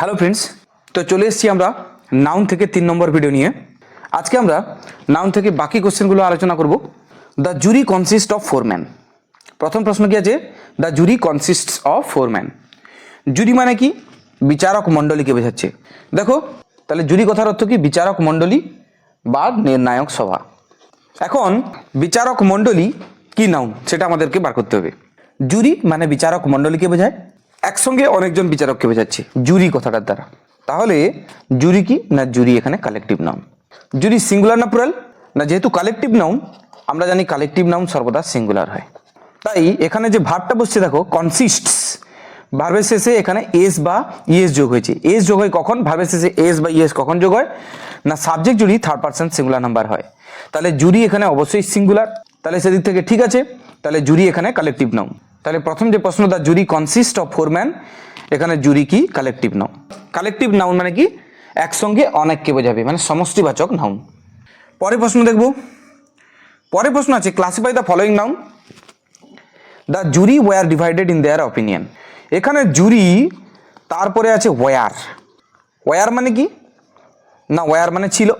Hello friends তো চলে এসেছি আমরা নাউন থেকে তিন নম্বর ভিডিও নিয়ে। আজকে আমরা নাউন থেকে বাকি কোশ্চেনগুলো আলোচনা করব। The jury consist of four man প্রথম প্রশ্ন কি আছে? The jury consist of four man jury মানে কি? বিচারক মণ্ডলীকে বোঝাচ্ছে। দেখো, তাহলে জুরি কথার অর্থ কি? বিচারক মণ্ডলী বা নির্ণায়ক সভা। এখন, বিচারক মণ্ডলী কি নাউন সেটা আমাদেরকে বার করতে হবে। জুরি মানে বিচারক মণ্ডলীকে বোঝায়। একসঙ্গে অনেকজন বিচারককে বোঝাচ্ছে, জুরি কথাটার দ্বারা। তাহলে জুরি কি না জুরি এখানে কালেকটিভ নাউন জুরি সিঙ্গুলার না প্লুরাল না, যেহেতু কালেকটিভ নাউন আমরা জানি কালেকটিভ নাউন সর্বদা সিঙ্গুলার হয়। তাই এখানে যে ভাবটা বসছে, দেখো কনসিস্টস ভার্বের শেষে এখানে এস বা ইএস যোগ হয়েছে। এস যোগ হয় কখন? ভার্বের শেষে এস বা ইএস কখন যোগ হয়? না সাবজেক্ট জুড়ি থার্ড পার্সন সিঙ্গুলার নাম্বার হয়। তাহলে জুরি এখানে অবশ্যই সিঙ্গুলার তাহলে সেদিক থেকে ঠিক আছে। তাহলে জুরি এখানে কালেকটিভ নাউন তাহলে প্রথম যে প্রশ্ন the jury consist of four man এখানে জুরি কি? কালেকটিভ নাউন কালেকটিভ নাউন মানে কি? একসঙ্গে অনেককে বোঝাবে মানে সমষ্টিবাচক নাউন পরের প্রশ্ন দেখব। পরের প্রশ্ন আছে classify the following noun the jury were divided in their opinion এখানে জুরি, তারপরে আছে ওয়ার ওয়ার মানে কি? না ওয়ার মানে ছিল।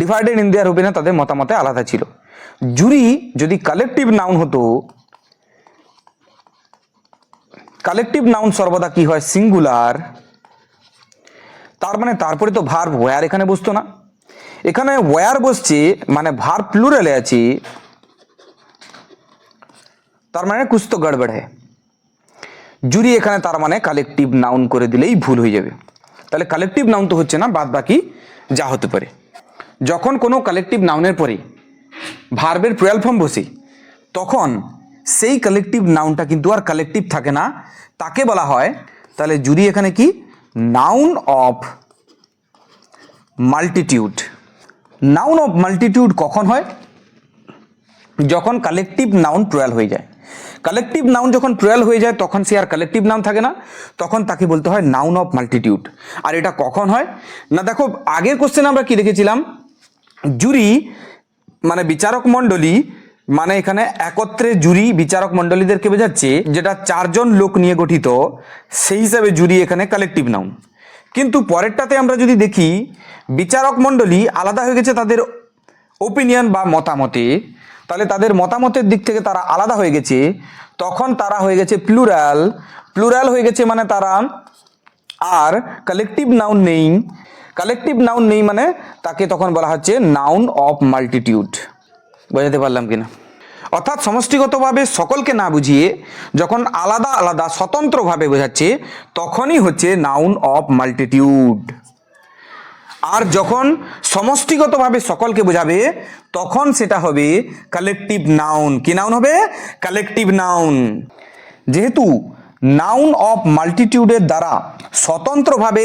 ডিভাইডেড ইন দেয়ার অপিনিয়ন তাদের মতামতে আলাদা ছিল। জুরি যদি কালেকটিভ নাউন হতো কালেকটিভ নাউন সর্বদা কি হয়? সিঙ্গুলার। তার মানে তারপরে তো ভার ওয়ার এখানে বসতো না। এখানে ওয়ার বসছে মানে ভার প্লুরালে আছে। তার মানে কুছ তো গড়বড় হ্যাঁ জুরি এখানে তার মানে কালেকটিভ নাউন করে দিলেই ভুল হয়ে যাবে। তাহলে কালেকটিভ নাউন তো হচ্ছে না, বাদ বাকি যা হতে পারে। যখন কোনো কালেকটিভ নাউনের পরে ভার্বের প্রয়াল ফর্ম বসে, তখন সেই কালেকটিভ নাউনটা কিন্তু আর কালেকটিভ থাকে না। তাকে বলা হয়, তাহলে জুরি এখানে কি? Noun of multitude noun of multitude কখন হয়? যখন কালেকটিভ নাউন প্রয়াল হয়ে যায়। কালেকটিভ নাউন যখন প্রয়াল হয়ে যায়, তখন সে আর কালেকটিভ নাউন থাকে না। তখন তাকে বলতে হয় নাউন অফ মাল্টিটিউড আর এটা কখন হয়? না, দেখো, আগের কোশ্চেন আমরা কি দেখেছিলাম? জুরি মানে বিচারক মণ্ডলী মানে এখানে একত্রে জুরি বিচারক মণ্ডলীদেরকে বোঝাচ্ছে যেটা চারজন লোক নিয়ে গঠিত, সেই হিসাবে জুরি এখানে কালেকটিভ নাউন কিন্তু পরেরটাতে আমরা যদি দেখি, বিচারক মণ্ডলী আলাদা হয়ে গেছে তাদের ওপিনিয়ন বা মতামতে। তাহলে তাদের মতামতের দিক থেকে তারা আলাদা হয়ে গেছে, তখন তারা হয়ে গেছে প্লুরাল প্লুরাল হয়ে গেছে মানে তারা আর কালেকটিভ নাউন নেই। কালেকটিভ নাউন নেই মানে তাকে তখন বলা হচ্ছে নাউন অফ মাল্টিটিউড বোঝাতে পারলাম কিনা? অর্থাৎ সমষ্টিগতভাবে সকলকে না বুঝিয়ে যখন আলাদা আলাদা স্বতন্ত্রভাবে বোঝাচ্ছে, তখনই হচ্ছে নাউন অফ মাল্টিটিউড আর যখন সমষ্টিগতভাবে সকলকে বোঝাবে, তখন সেটা হবে কালেকটিভ নাউন কি নাউন হবে? কালেকটিভ নাউন যেহেতু নাউন অফ মাল্টিটিউডের দ্বারা স্বতন্ত্রভাবে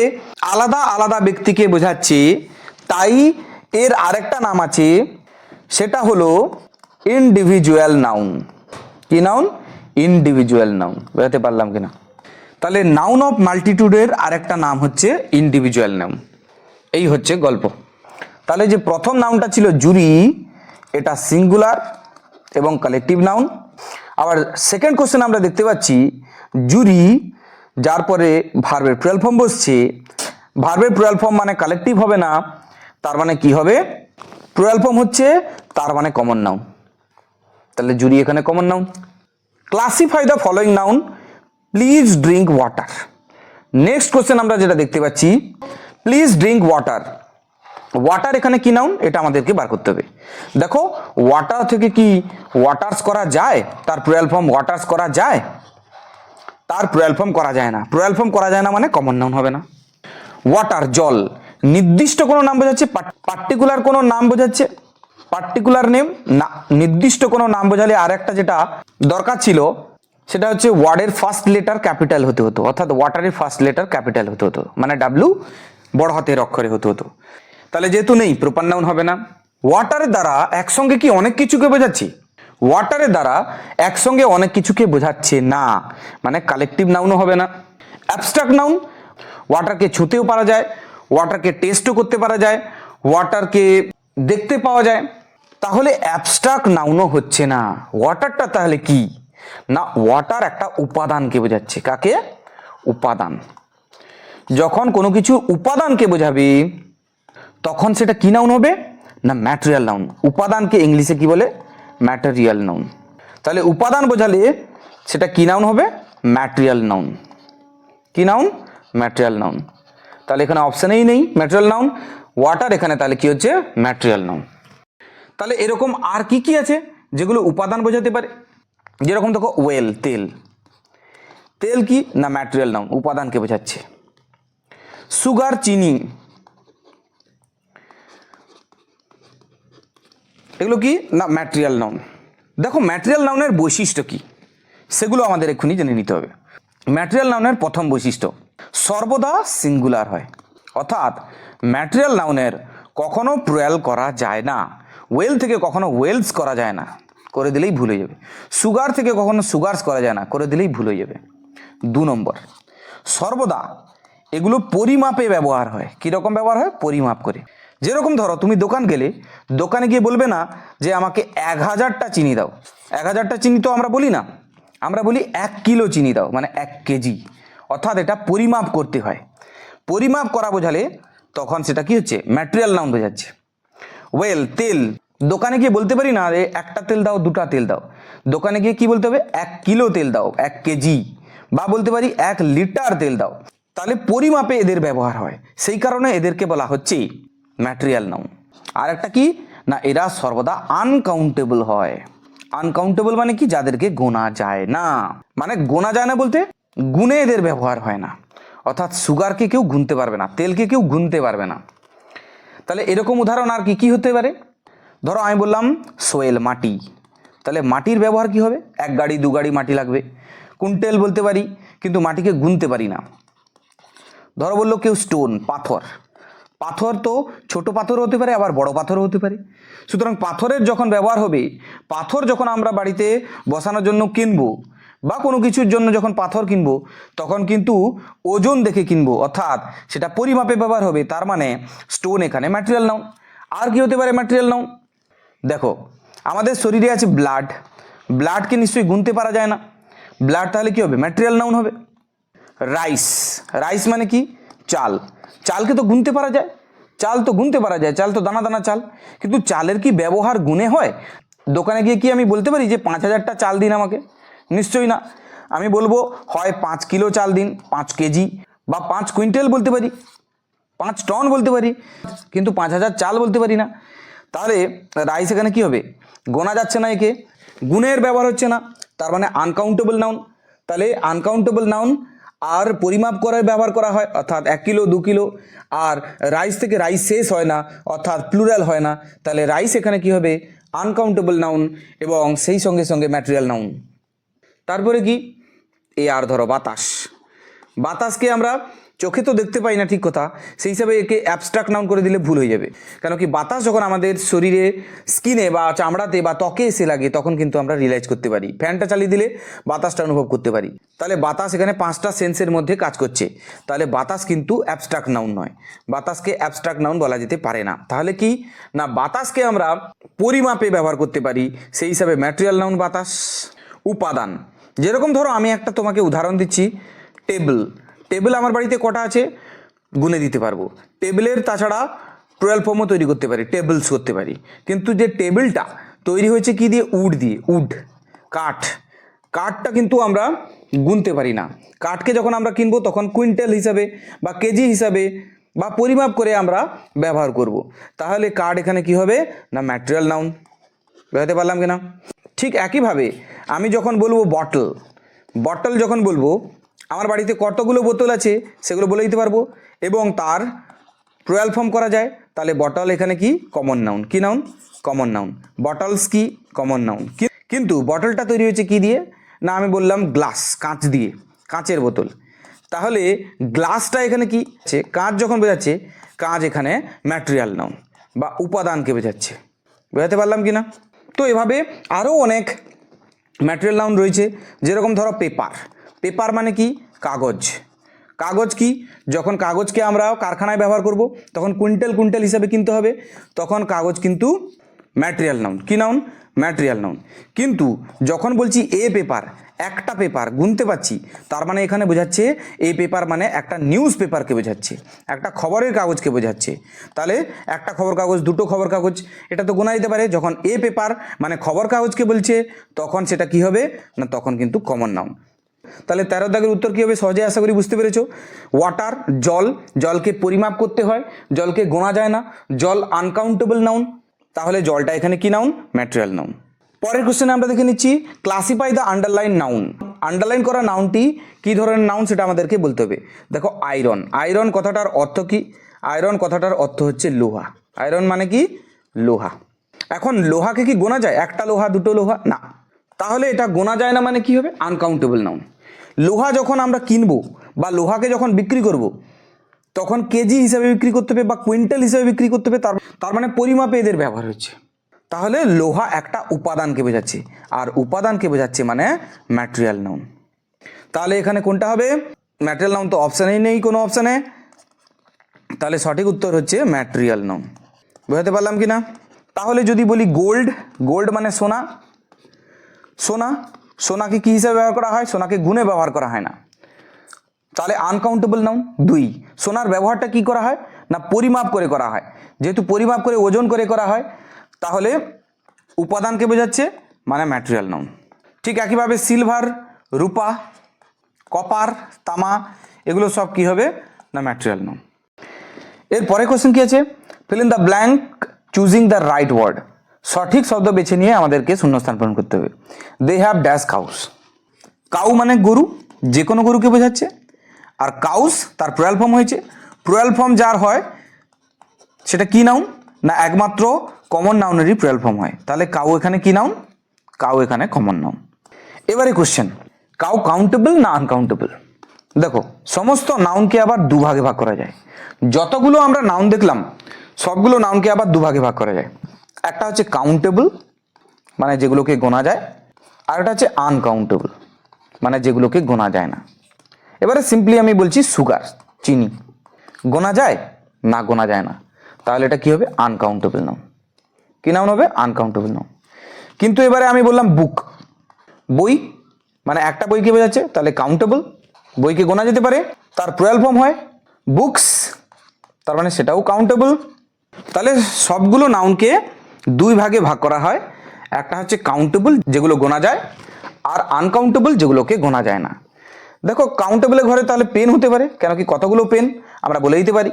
আলাদা আলাদা ব্যক্তিকে বোঝাচ্ছে, তাই এর আরেকটা নাম আছে সেটা হলো ইন্ডিভিজুয়াল নাউন কি নাউন ইন্ডিভিজুয়াল নাউন বোঝাতে পারলাম কিনা? তাহলে নাউন অফ মাল্টিটিউডের আরেকটা নাম হচ্ছে ইন্ডিভিজুয়াল নাউন এই হচ্ছে গল্প। তাহলে যে প্রথম নাউনটা ছিল জুরি এটা সিঙ্গুলার এবং কালেকটিভ নাউন আবার সেকেন্ড কোশ্চেন আমরা দেখতে পাচ্ছি জুরি যার পরে ভার্বের প্লুরাল ফর্ম বসছে। ভার্বের প্লুরাল ফর্ম মানে কালেকটিভ হবে না, তার মানে কি হবে? প্লুরাল ফর্ম হচ্ছে তার মানে কমন নাউন তাহলে জুরি এখানে common noun classify the following noun please drink water next question আমরা যেটা দেখতে পাচ্ছি প্লিজ ড্রিঙ্ক ওয়াটার ওয়াটার এখানে কি নাউন এটা আমাদেরকে বার করতে হবে। দেখো ওয়াটার থেকে কি ওয়াটার্স করা যায়? তার প্লুরাল ফর্ম ওয়াটার্স করা যায়? তার প্লুরাল ফর্ম করা যায় না। প্লুরাল ফর্ম করা যায় না মানে কমন নাউন হবে না। ওয়াটার জল। নির্দিষ্ট কোনো নাম বোঝাচ্ছে পার্টিকুলার কোনো নাম বোঝাচ্ছে পার্টিকুলার নেম না, নির্দিষ্ট কোনো নাম বোঝালে আর একটা যেটা দরকার ছিল, সেটা হচ্ছে ওয়ার্ডের ফার্স্ট লেটার ক্যাপিটাল হতে হতো, অর্থাৎ ওয়াটারের ফার্স্ট লেটার ক্যাপিটাল হতে হতো মানে ডাব্লু বড় হাতের অক্ষরে হতে হতো। তাহলে যেহেতু নেই প্রপার নাউন হবে না। ওয়াটারের দ্বারা একসঙ্গে কি অনেক কিছুকে বোঝাচ্ছি? ওয়াটারের দ্বারা একসঙ্গে অনেক কিছুকে বোঝাচ্ছে না মানে কালেকটিভ নাউনও হবে না। অ্যাবস্ট্রাক্ট নাউন ওয়াটারকে ছুঁতেও পারা যায় ওয়াটারকে টেস্টও করতে পারা যায় ওয়াটারকে দেখতে পাওয়া যায়। তাহলে অ্যাবস্ট্রাক্ট নাউনও হচ্ছে না। ওয়াটারটা তাহলে কি? না ওয়াটার একটা উপাদানকে বোঝাচ্ছে। কাকে? উপাদান। যখন কোনো কিছু উপাদানকে বোঝাবি, তখন সেটা কি নাউন হবে? না ম্যাটেরিয়াল নাউন উপাদানকে ইংলিশে কি বলে? ম্যাটেরিয়াল নাউন তাহলে উপাদান বোঝালে সেটা কি নাউন হবে? ম্যাটেরিয়াল নাউন কি নাউন ম্যাটেরিয়াল নাউন তাহলে এখানে অপশানেই নেই ম্যাটেরিয়াল নাউন ওয়াটার এখানে তাহলে কি হচ্ছে? ম্যাটেরিয়াল নাউন তাহলে এরকম আর কি কি আছে যেগুলো উপাদান বোঝাতে পারে? যেরকম দেখো ওয়েল তেল। তেল কি? না ম্যাটেরিয়াল নাউন উপাদানকে বোঝাচ্ছে। সুগার চিনি। এগুলো কি? না ম্যাটেরিয়াল নাউন দেখো ম্যাটেরিয়াল নাউনের বৈশিষ্ট্য কি? সেগুলো আমাদের এক্ষুনি জেনে নিতে হবে। ম্যাটেরিয়াল নাউনের প্রথম বৈশিষ্ট্য সর্বদা সিঙ্গুলার হয়। অর্থাৎ ম্যাটেরিয়াল নাউনের কখনো প্রয়াল করা যায় না। ওয়েল থেকে কখনো ওয়েলস করা যায় না। করে দিলেই ভুল হয়ে যাবে। সুগার থেকে কখনো সুগারস করা যায় না। করে দিলেই ভুল হয়ে যাবে। দু নম্বর, সর্বদা এগুলো পরিমাপে ব্যবহার হয়। কীরকম ব্যবহার হয়? পরিমাপ করে। যেরকম ধরো, তুমি দোকান গেলে, দোকানে গিয়ে বলবে না যে, আমাকে এক হাজারটা চিনি দাও। এক হাজারটা চিনি তো আমরা বলি না। আমরা বলি এক কিলো চিনি দাও। মানে এক কেজি। অর্থাৎ এটা পরিমাপ করতে হয়। পরিমাপ করা বোঝালে তখন সেটা কি হচ্ছে? ম্যাটেরিয়াল নাউন বোঝাচ্ছে। ওয়েল তেল। দোকানে গিয়ে বলতে পারি না একটা তেল দাও, দুটা তেল দাও। দোকানে গিয়ে কি বলতে হবে? এক কিলো তেল দাও, এক কেজি। বা বলতে পারি এক লিটার তেল দাও। তাহলে পরিমাপে এদের ব্যবহার হয়। সেই কারণে এদেরকে বলা হচ্ছে ম্যাটেরিয়াল নাউন আর একটা কি? না, এরা সর্বদা আনকাউন্টেবল হয়। আনকাউন্টেবল মানে কি? যাদেরকে গোনা যায় না। মানে গোনা যায় না বলতে গুণে এদের ব্যবহার হয় না। অর্থাৎ সুগারকে কেউ গুনতে পারবে না তেলকে কেউ গুনতে পারবে না। তাহলে এরকম উদাহরণ আর কি কি হতে পারে? ধরো আমি বললাম সোয়েল মাটি। তাহলে মাটির ব্যবহার কি হবে? এক গাড়ি, দু গাড়ি মাটি লাগবে। কুইন্টেল বলতে পারি, কিন্তু মাটিকে গুনতে পারি না। ধরো বলল কেউ স্টোন পাথর। পাথর তো ছোট পাথর হতে পারে, আবার বড় পাথরও হতে পারে। সুতরাং পাথরের যখন ব্যবহার হবে, পাথর যখন আমরা বাড়িতে বসানোর জন্য কিনবো বা কোনো কিছুর জন্য যখন পাথর কিনবো, তখন কিন্তু ওজন দেখে কিনবো, অর্থাৎ সেটা পরিমাপে ব্যবহার হবে, তার মানে স্টোন এখানে ম্যাটেরিয়াল নাউন আর কি হতে পারে ম্যাটেরিয়াল নাউন দেখো, আমাদের শরীরে আছে ব্লাড ব্লাডকে নিশ্চয়ই গুনতে পারা যায় না। ব্লাড তাহলে কি হবে? ম্যাটেরিয়াল নাউন হবে। রাইস রাইস মানে কি? চাল। চালকে তো গুনতে পারা যায়। চাল তো গুনতে পারা যায়, চাল তো দানা দানা চাল। কিন্তু চালের কি ব্যবহার গুনে হয়? দোকানে গিয়ে কি আমি বলতে পারি যে পাঁচ হাজারটা চাল দিন আমাকে? নিশ্চয়ই না। আমি বলব, হয় পাঁচ কিলো চাল দিন, পাঁচ কেজি বা পাঁচ কুইন্টাল বলতে পারি, পাঁচ টন বলতে পারি, কিন্তু পাঁচ হাজার চাল বলতে পারি না। তাহলে রাইস এখানে কি হবে? গোনা যাচ্ছে না একে, গুণের ব্যবহার হচ্ছে না, তার মানে আনকাউন্টেবল নাউন তাহলে আনকাউন্টেবল নাউন আর পরিমাপ করার ব্যবহার করা হয়, অর্থাৎ এক কিলো, দু কিলো, আর রাইস থেকে রাইস শেষ হয় না, অর্থাৎ প্লুরাল হয় না। তাহলে রাইস এখানে কি হবে? আনকাউন্টেবল নাউন এবং সেই সঙ্গে সঙ্গে ম্যাটেরিয়াল নাউন তারপরে কি? এ আর ধরো বাতাস। বাতাসকে আমরা চোখে তো দেখতে পাই না, ঠিক কথা। সেই হিসাবে একে অ্যাবস্ট্রাক্ট নাউন করে দিলে ভুল হয়ে যাবে। কেন কি, বাতাস যখন আমাদের শরীরে স্কিনে বা চামড়াতে বা ত্বকে এসে লাগে, তখন কিন্তু আমরা রিয়েলাইজ করতে পারি। ফ্যানটা চালিয়ে দিলে বাতাসটা অনুভব করতে পারি। তাহলে বাতাস এখানে পাঁচটা সেন্সের মধ্যে কাজ করছে। তাহলে বাতাস কিন্তু অ্যাবস্ট্রাক্ট নাউন নয়। বাতাসকে অ্যাবস্ট্রাক্ট নাউন বলা যেতে পারে না। তাহলে কি? না, বাতাসকে আমরা পরিমাপে ব্যবহার করতে পারি। সেই হিসাবে ম্যাটেরিয়াল নাউন বাতাস। উপাদান। যেরকম ধরো আমি একটা তোমাকে উদাহরণ দিচ্ছি টেবিল টেবিল আমার বাড়িতে কটা আছে? গুনে দিতে পারব। টেবিলের তাছাড়া টুয়েলভ ফর্মও তৈরি করতে পারি টেবিলস করতে পারি। কিন্তু যে টেবিলটা তৈরি হয়েছে কি দিয়ে? উড দিয়ে, উড, কাঠ। কাঠটা কিন্তু আমরা গুনতে পারি না। কাঠকে যখন আমরা কিনবো, তখন কুইন্টাল হিসাবে বা কেজি হিসাবে বা পরিমাপ করে আমরা ব্যবহার করব। তাহলে কাঠ এখানে কি হবে? না ম্যাটেরিয়াল নাউন বুঝতে পারলাম কিনা? ঠিক একইভাবে আমি যখন বলব বটল বটল যখন বলব, আমার বাড়িতে কতগুলো বোতল আছে সেগুলো বলে দিতে পারব এবং তার প্রয়াল ফর্ম করা যায়। তাহলে বটল এখানে কি? কমন নাউন কি নাউন কমন নাউন বটলস কি? কমন নাউন কিন্তু বটলটা তৈরি হয়েছে কি দিয়ে? না, আমি বললাম গ্লাস কাঁচ দিয়ে, কাঁচের বোতল। তাহলে গ্লাসটা এখানে কি? কাঁচ যখন বোঝাচ্ছে, কাঁচ এখানে ম্যাটেরিয়াল নাউন বা উপাদানকে বোঝাচ্ছে। বোঝাতে পারলাম কি না? তো এভাবে আরও অনেক ম্যাটেরিয়াল নাউন রয়েছে। যেরকম ধরো পেপার পেপার মানে কি? কাগজ। কাগজ কি? যখন কাগজকে আমরা কারখানায় ব্যবহার করব, তখন কুইন্টাল কুইন্টাল হিসাবে কিনতে হবে। তখন কাগজ কিন্তু ম্যাটেরিয়াল নাউন কি নাউন ম্যাটেরিয়াল নাউন কিন্তু যখন বলছি এ পেপার একটা পেপার গুনতে পারছি, তার মানে এখানে বোঝাচ্ছে এ পেপার মানে একটা নিউজ পেপারকে বোঝাচ্ছে, একটা খবরের কাগজকে বোঝাচ্ছে। তাহলে একটা খবর কাগজ, দুটো খবর কাগজ, এটা তো গোনা যেতে পারে। যখন এ পেপার মানে খবর কাগজকে বলছে, তখন সেটা কি হবে? না, তখন কিন্তু কমন নাউন তাহলে তেরো দাগের উত্তর কী হবে? সহজে আশা করি বুঝতে পেরেছ। ওয়াটার জল, জলকে পরিমাপ করতে হয়, জলকে গোনা যায় না। জল আনকাউন্টেবল নাউন তাহলে জলটা এখানে কি নাউন ম্যাটেরিয়াল নাউন পরের কোশ্চেনে আমরা দেখে নিচ্ছি classify the underline noun underline করা নাউনটি কী ধরনের নাউন সেটা আমাদেরকে বলতে হবে? দেখো আয়রন আয়রন কথাটার অর্থ কি? আয়রন কথাটার অর্থ হচ্ছে লোহা। আয়রন মানে কি? লোহা। এখন লোহাকে কি গোনা যায়? একটা লোহা, দুটো লোহা? না। তাহলে এটা গোনা যায় না মানে কি হবে? আনকাউন্টেবল নাউন লোহা যখন আমরা কিনবো বা লোহাকে যখন বিক্রি করব তখন কেজি হিসাবে বিক্রি করতে হবে বা কুইন্টাল হিসাবে বিক্রি করতে হবে, তার তার মানে পরিমাপে এদের ব্যবহার হচ্ছে। তাহলে লোহা একটা উপাদানকে বোঝাচ্ছে। আর উপাদানকে বোঝাচ্ছে মানে ম্যাটেরিয়াল নাউন তাহলে এখানে কোনটা হবে? ম্যাটেরিয়াল নাউন তো অপশানেই নেই কোনো অপশানে তাহলে সঠিক উত্তর হচ্ছে ম্যাটেরিয়াল নাউন বোঝাতে পারলাম কি না তাহলে যদি বলি গোল্ড গোল্ড মানে সোনা। সোনা, সোনাকে কী হিসাবে ব্যবহার করা হয়? সোনাকে গুণে ব্যবহার করা হয় না। তাহলে আনকাউন্টেবল নাউন দুই। সোনার ব্যবহারটা কি করা হয়? না পরিমাপ করে করা হয়? যেহেতু পরিমাপ করে ওজন করে করা হয়, তাহলে উপাদানকে বোঝাচ্ছে মানে ম্যাটেরিয়াল নাউন ঠিক একইভাবে সিলভার রূপা কপার তামা, এগুলো সব কি হবে? না ম্যাটেরিয়াল নাউন এর পরে কোশ্চেন কি আছে? Fill in the blank choosing the right word সঠিক শব্দ বেছে নিয়ে আমাদেরকে শূন্যস্থান পূরণ করতে হবে। They have dash cows cow মানে গরু। যে কোনো গরুকে বোঝাচ্ছে। আর কাউস তার প্রয়াল ফর্ম হয়েছে। প্রয়াল ফর্ম যার হয়, সেটা কি নাউন না, একমাত্র কমন নাউনেরই প্রয়াল ফর্ম হয়। তাহলে কাউ এখানে কি নাউন কাউ এখানে কমন নাউন এবারে কোশ্চেন কাউ কাউন্টেবল না আনকাউন্টেবল দেখো, সমস্ত নাউনকে আবার দুভাগে ভাগ করা যায়। যতগুলো আমরা নাউন দেখলাম, সবগুলো নাউনকে আবার দুভাগে ভাগ করা যায়। একটা হচ্ছে কাউন্টেবল মানে যেগুলোকে গোনা যায়, আর একটা হচ্ছে আনকাউন্টেবল মানে যেগুলোকে গোনা যায় না। এবারে সিম্পলি আমি বলছি সুগার চিনি। গোনা যায়? না, গোনা যায় না। তাহলে এটা কি হবে? আনকাউন্টেবল নাউন কি নাম হবে? আনকাউন্টেবল নাউন কিন্তু এবারে আমি বললাম বুক বই মানে একটা বইকে বোঝাচ্ছে, তাহলে কাউন্টেবল বইকে গোনা যেতে পারে, তার প্রয়াল ফর্ম হয় বুকস তার মানে সেটাও কাউন্টেবল তাহলে সবগুলো নাউনকে দুই ভাগে ভাগ করা হয়। একটা হচ্ছে কাউন্টেবল যেগুলো গোনা যায়, আর আনকাউন্টেবল যেগুলোকে গোনা যায় না। দেখো কাউন্টেবলের ঘরে তাহলে পেন হতে পারে, কেন কি কতগুলো পেন আমরা বলে দিতে পারি।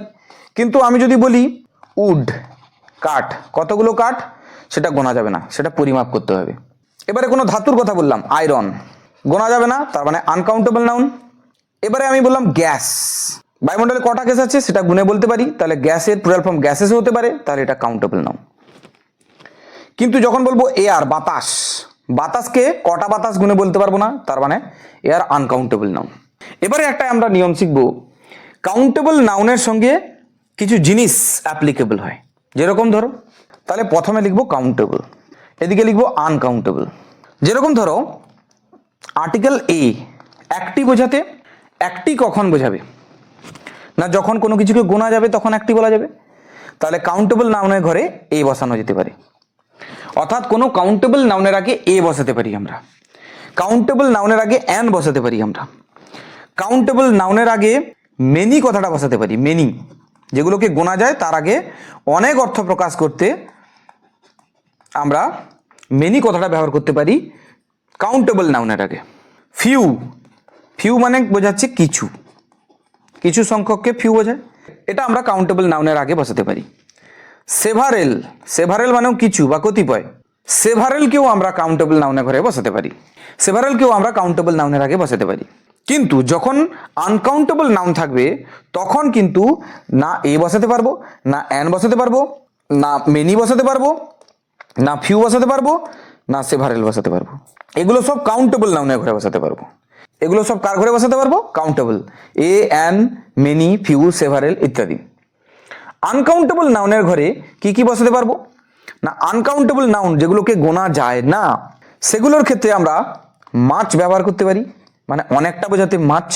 কিন্তু আমি যদি বলি উড কাঠ, কতগুলো কাঠ? সেটা গোনা যাবে না, সেটা পরিমাপ করতে হবে। এবারে কোনো ধাতুর কথা বললাম আয়রন গোনা যাবে না, তার মানে আনকাউন্টেবল নাউন এবারে আমি বললাম গ্যাস বায়ুমণ্ডলে কটা গ্যাস আছে সেটা গুনে বলতে পারি, তাহলে গ্যাসের প্লুরাল ফর্ম গ্যাসেসও হতে পারে, তাহলে এটা কাউন্টেবল নাউন কিন্তু যখন বলব এয়ার বাতাস বাতাসকে কটা বাতাস গুনে বলতে পারব না, তার মানে এয়ার আনকাউন্টেবল নাউন এবারে একটা আমরা নিয়ম শিখব। কাউন্টেবল নাউনের সঙ্গে কিছু জিনিস অ্যাপ্লিকেবল হয়। যেরকম ধরো, তাহলে প্রথমে লিখব কাউন্টেবল এদিকে লিখব আনকাউন্টেবল যেরকম ধরো আর্টিকেল এ একটি বোঝাতে একটি কখন বোঝাবে? না যখন কোনো কিছুকে গোনা যাবে তখন একটি বলা যাবে? তাহলে কাউন্টেবল নাউনের ঘরে এ বসানো যেতে পারে। অর্থাৎ কোনো কাউন্টেবল নাউনের আগে এ বসাতে পারি আমরা। কাউন্টেবল নাউনের আগে অ্যান বসাতে পারি আমরা। কাউন্টেবল নাউনের আগে মেনি কথাটা বসাতে পারি মেনি যেগুলোকে গোনা যায় তার আগে অনেক অর্থ প্রকাশ করতে আমরা মেনি কথাটা ব্যবহার করতে পারি কাউন্টেবল নাউনের আগে। ফিউ ফিউ মানে বোঝাচ্ছে কিছু। কিছু সংখ্যককে ফিউ বোঝায়। এটা আমরা কাউন্টেবল নাউনের আগে বসাতে পারি। সেভারেল সেভারেল মানেও কিছু বা কতিপয়। সেভারেলকেও আমরা কাউন্টেবল নাউনের ঘরে বসাতে পারি। সেভারেলকেও আমরা কাউন্টেবল নাউনের আগে বসাতে পারি। কিন্তু যখন আনকাউন্টেবল নাউন থাকবে, তখন কিন্তু না এ বসাতে পারব, না অ্যান বসাতে পারব, না মেনি বসাতে পারব, না ফিউ বসাতে পারব, না সেভারেল বসাতে পারব। এগুলো সব কাউন্টেবল নাউনের ঘরে বসাতে পারব। এগুলো সব কার ঘরে বসাতে পারব? Countable a an many few several ইত্যাদি। আনকাউন্টেবল নাউনের ঘরে কি কি বসাতে পারব? না আনকাউন্টেবল নাউন যেগুলোকে গোনা যায় না, সেগুলোর ক্ষেত্রে আমরা মাছ ব্যবহার করতে পারি মানে অনেকটা বোঝাতে মাছ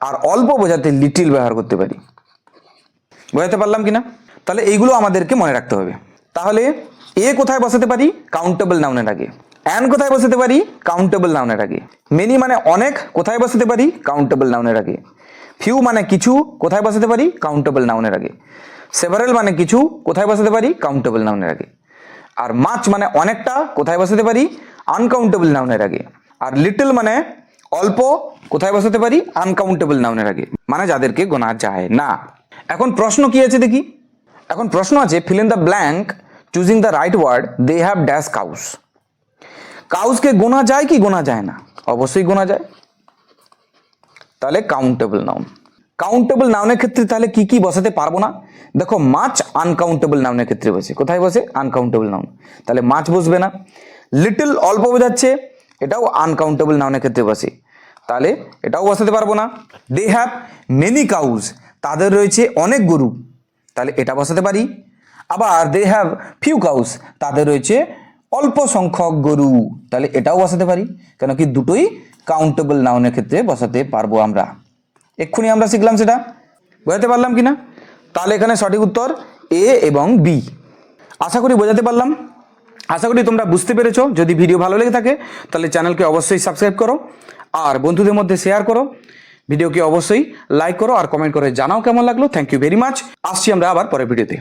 আর অল্প বোঝাতে লিটিল ব্যবহার করতে পারি। বোঝাতে পারলাম কি না তাহলে এইগুলো আমাদেরকে মনে রাখতে হবে। তাহলে এ কোথায় বসাতে পারি? কাউন্টেবল নাউনের আগে। অ্যান কোথায় বসাতে পারি? কাউন্টেবল নাউনের আগে। মেনি মানে অনেক, কোথায় বসাতে পারি? কাউন্টেবল নাউনের আগে। ফিউ মানে কিছু, কোথায় বসাতে পারি? কাউন্টেবল নাউনের আগে। সেভারেল মানে কিছু কোথায় বসাতে পারি? কাউন্টেবল নাউনের আগে। আর মাছ মানে অনেকটা কোথায় বসাতে পারি? আনকাউন্টেবল নাউনের আগে। আর লিটল মানে অল্প কোথায় বসাতে পারি? আনকাউন্টেবল নাউনের আগে। মানে যাদেরকে গোনা যায় না। এখন প্রশ্ন কি আছে দেখি? এখন প্রশ্ন আছে fill in the blank choosing the right word they have dash cows কাউসকে গোনা যায় কি গোনা যায় না? অবশ্যই গোনা যায়। তাহলে কাউন্টেবল নাউন কাউন্টেবল নাউনের ক্ষেত্রে তাহলে কি কি বসাতে পারব না? দেখো মাছ আনকাউন্টেবল নাউনের ক্ষেত্রে বসে। কোথায় বসে? আনকাউন্টেবল নাউন তাহলে মাছ বসবে না। লিটল অল্প বোঝাচ্ছে, এটাও আনকাউন্টেবল নাউনের ক্ষেত্রে বসে। তাহলে এটাও বসাতে পারব না। দে হ্যাভ মেনি কাউজ তাদের রয়েছে অনেক গরু। তাহলে এটা বসাতে পারি। আবার দে হ্যাভ ফিউ কাউস তাদের রয়েছে অল্প সংখ্যক গরু। তাহলে এটাও বসাতে পারি। কেন কি, দুটোই কাউন্টেবল নাউনের ক্ষেত্রে বসাতে পারব আমরা। এক্ষুনি আমরা শিখলাম সেটা। বোঝাতে পারলাম কি না তাহলে এখানে সঠিক উত্তর এ এবং বি। আশা করি বোঝাতে পারলাম। আশা করি তোমরা বুঝতে পেরেছ। যদি ভিডিও ভালো লেগে থাকে, তাহলে চ্যানেলকে অবশ্যই সাবস্ক্রাইব করো আর বন্ধুদের মধ্যে শেয়ার করো। ভিডিওকে অবশ্যই লাইক করো আর কমেন্ট করে জানাও কেমন লাগল। থ্যাংক ইউ ভেরি মাচ আসছি আমরা আবার পরের ভিডিওতে।